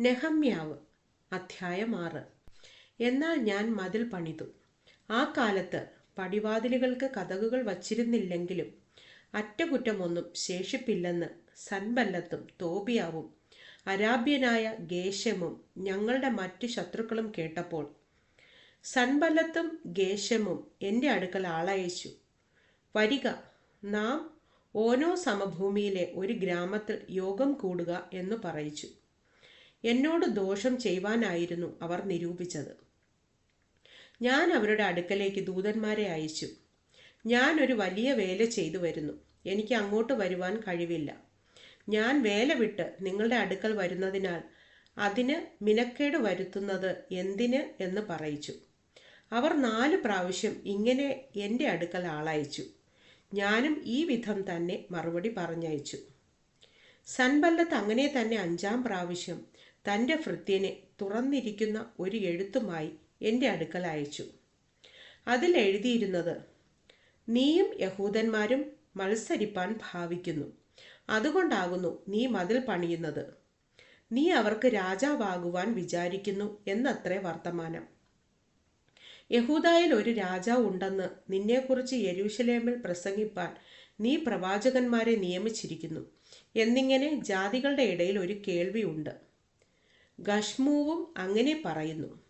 നെഹമ്യാവ് അധ്യായം ആറ്. എന്നാൽ ഞാൻ മതിൽ പണിതു. ആ കാലത്ത് പടിവാതിലുകൾക്ക് കഥകുകൾ വച്ചിരുന്നില്ലെങ്കിലും അറ്റകുറ്റമൊന്നും ശേഷിപ്പില്ലെന്ന് സൻബല്ലത്തും തോബിയാവും അരാബ്യനായ ഗേശമും ഞങ്ങളുടെ മറ്റ് ശത്രുക്കളും കേട്ടപ്പോൾ സൻബല്ലത്തും ഗേശമും എന്റെ അടുക്കൽ ആളയച്ചു. വരിക നാം ഓനോ സമഭൂമിയിലെ ഒരു ഗ്രാമത്തിൽ യോഗം കൂടുക എന്ന് പറയിച്ചു. എന്നോട് ദോഷം ചെയ്യുവാനായിരുന്നു അവർ നിരൂപിച്ചത്. ഞാൻ അവരുടെ അടുക്കലേക്ക് ദൂതന്മാരെ അയച്ചു. ഞാൻ ഒരു വലിയ വേല ചെയ്തു വരുന്നു. എനിക്ക് അങ്ങോട്ട് വരുവാൻ കഴിവില്ല. ഞാൻ വേല വിട്ട് നിങ്ങളുടെ അടുക്കൽ വരുന്നതിനാൽ അതിന് മിനക്കേട് വരുത്തുന്നത് എന്തിന് എന്ന് പറയിച്ചു. അവർ നാല് പ്രാവശ്യം ഇങ്ങനെ എന്റെ അടുക്കൽ ആളയച്ചു. ഞാനും ഈ വിധം തന്നെ മറുപടി പറഞ്ഞയച്ചു. സൻബല്ലത്ത് അങ്ങനെ തന്നെ അഞ്ചാം പ്രാവശ്യം തന്റെ ഭൃത്യനെ തുറന്നിരിക്കുന്ന ഒരു എഴുത്തുമായി എന്റെ അടുക്കൽ അയച്ചു. അതിൽ എഴുതിയിരുന്നത് നീയും യഹൂദന്മാരും മത്സരിപ്പാൻ ഭാവിക്കുന്നു. അതുകൊണ്ടാകുന്നു നീ മതിൽ പണിയുന്നത്. നീ അവർക്ക് രാജാവാകുവാൻ വിചാരിക്കുന്നു എന്നത്രേ വർത്തമാനം. യഹൂദായിൽ ഒരു രാജാവ് ഉണ്ടെന്ന് നിന്നെക്കുറിച്ച് യെരൂശലേമിൽ പ്രസംഗിപ്പാൻ നീ പ്രവാചകന്മാരെ നിയമിച്ചിരിക്കുന്നു. എന്നിങ്ങനെ ജാതികളുടെ ഇടയിൽ ഒരു കേൾവിയുണ്ട് ഗഷ്മൂവും അങ്ങനെ പറയുന്നു.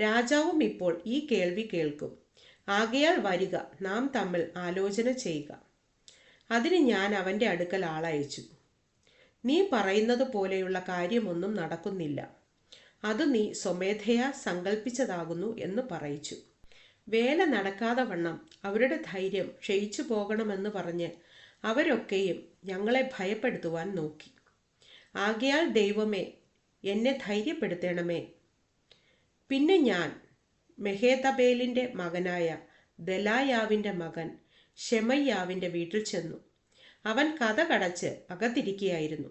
രാജാവും ഇപ്പോൾ ഈ കേൾവി കേൾക്കും. ആകയാൽ വരിക നാം തമ്മിൽ ആലോചന ചെയ്യുക. അതിന് ഞാൻ അവന്റെ അടുക്കൽ ആളയച്ചു. നീ പറയുന്നത് പോലെയുള്ള കാര്യമൊന്നും നടക്കുന്നില്ല. അത് നീ സ്വമേധയാ സങ്കല്പിച്ചതാകുന്നു എന്ന് പറയിച്ചു. വേല നടക്കാതെ വണ്ണം അവരുടെ ധൈര്യം ക്ഷയിച്ചു പോകണമെന്ന് പറഞ്ഞ് അവരൊക്കെയും ഞങ്ങളെ ഭയപ്പെടുത്തുവാൻ നോക്കി. ആകയാൽ ദൈവമേ എന്നെ ധൈര്യപ്പെടുത്തണമേ. പിന്നെ ഞാൻ മെഹേതബേലിന്റെ മകനായ ദലായാവിന്റെ മകൻ ഷെമയ്യാവിന്റെ വീട്ടിൽ ചെന്നു. അവൻ കഥ കടച്ച് അകത്തിരിക്കുകയായിരുന്നു.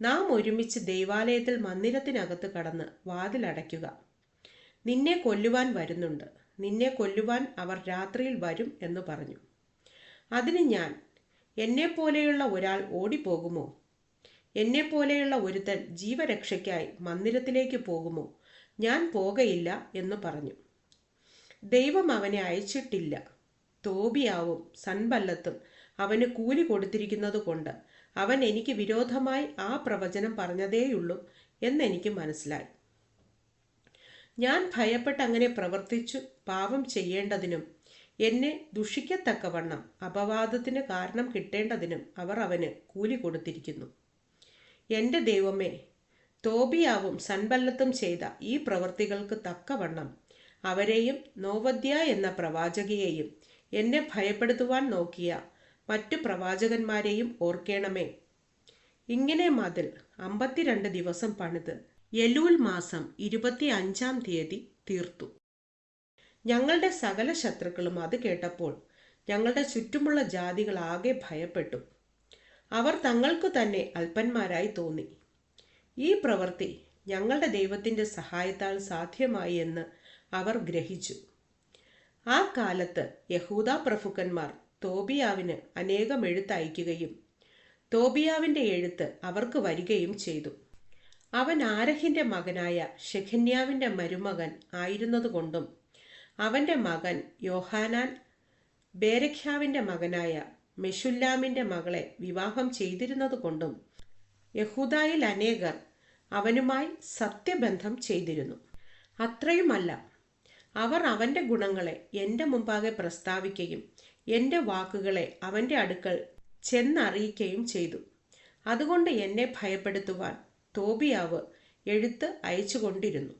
നാം ഒരുമിച്ച് ദൈവാലയത്തിൽ മന്ദിരത്തിനകത്ത് കടന്ന് വാതിലടയ്ക്കുക നിന്നെ കൊല്ലുവാൻ വരുന്നുണ്ട്. നിന്നെ കൊല്ലുവാൻ അവർ രാത്രിയിൽ വരും എന്ന് പറഞ്ഞു. അതിന് ഞാൻ എന്നെപ്പോലെയുള്ള ഒരാൾ ഓടിപ്പോകുമോ? എന്നെപ്പോലെയുള്ള ഒരുത്തൻ ജീവരക്ഷയ്ക്കായി മന്ദിരത്തിലേക്ക് പോകുമോ? ഞാൻ പോകയില്ല എന്ന് പറഞ്ഞു. ദൈവം അവനെ അയച്ചിട്ടില്ല. തോബിയാവും സൺബല്ലത്തും അവന് കൂലി കൊടുത്തിരിക്കുന്നത് കൊണ്ട് അവൻ എനിക്ക് വിരോധമായി ആ പ്രവചനം പറഞ്ഞതേയുള്ളൂ എന്നെനിക്ക് മനസ്സിലായി. ഞാൻ ഭയപ്പെട്ട് അങ്ങനെ പ്രവർത്തിച്ചു പാപം ചെയ്യേണ്ടതിനും എന്നെ ദുഷിക്കത്തക്കവണ്ണം അപവാദത്തിന് കാരണം കിട്ടേണ്ടതിനും അവർ അവന് കൂലി കൊടുത്തിരിക്കുന്നു. എന്റെ ദൈവമേ തോബിയാവും സൺബല്ലത്തും ചെയ്ത ഈ പ്രവൃത്തികൾക്ക് തക്കവണ്ണം അവരെയും നോവദ്യ എന്ന പ്രവാചകയെയും എന്നെ ഭയപ്പെടുത്തുവാൻ നോക്കിയ മറ്റു പ്രവാചകന്മാരെയും ഓർക്കേണമേ. ഇങ്ങനെ മതിൽ അമ്പത്തിരണ്ട് ദിവസം പണിത് യലൂൽ മാസം ഇരുപത്തി അഞ്ചാം തീയതി തീർത്തു. ഞങ്ങളുടെ സകല ശത്രുക്കളും അത് കേട്ടപ്പോൾ ഞങ്ങളുടെ ചുറ്റുമുള്ള ജാതികൾ ആകെ ഭയപ്പെട്ടു. അവർ തങ്ങൾക്കു തന്നെ അല്പന്മാരായി തോന്നി. ഈ പ്രവൃത്തി ഞങ്ങളുടെ ദൈവത്തിന്റെ സഹായത്താൽ സാധ്യമായി എന്ന് അവർ ഗ്രഹിച്ചു. ആ കാലത്ത് യഹൂദ പ്രഭുക്കന്മാർ തോബിയാവിന് അനേകം എഴുത്തയക്കുകയും തോബിയാവിന്റെ എഴുത്ത് അവർക്ക് വരികയും ചെയ്തു. അവൻ ആരഹിന്റെ മകനായ ഷെഖന്യാവിന്റെ മരുമകൻ ആയിരുന്നതുകൊണ്ടും അവന്റെ മകൻ യോഹാനാൻ ബേരഖ്യാവിന്റെ മകനായ മെഷുല്ലാമിന്റെ മകളെ വിവാഹം ചെയ്തിരുന്നതുകൊണ്ടും യഹൂദായിൽ അനേകർ അവനുമായി സത്യബന്ധം ചെയ്തിരുന്നു. അത്രയുമല്ല അവർ അവന്റെ ഗുണങ്ങളെ എന്റെ മുമ്പാകെ പ്രസ്താവിക്കുകയും എന്റെ വാക്കുകളെ അവന്റെ അടുക്കൽ ചെന്നറിയിക്കുകയും ചെയ്തു. അതുകൊണ്ട് എന്നെ ഭയപ്പെടുത്തുവാൻ തോബിയാവ് എഴുത്ത് അയച്ചുകൊണ്ടിരുന്നു.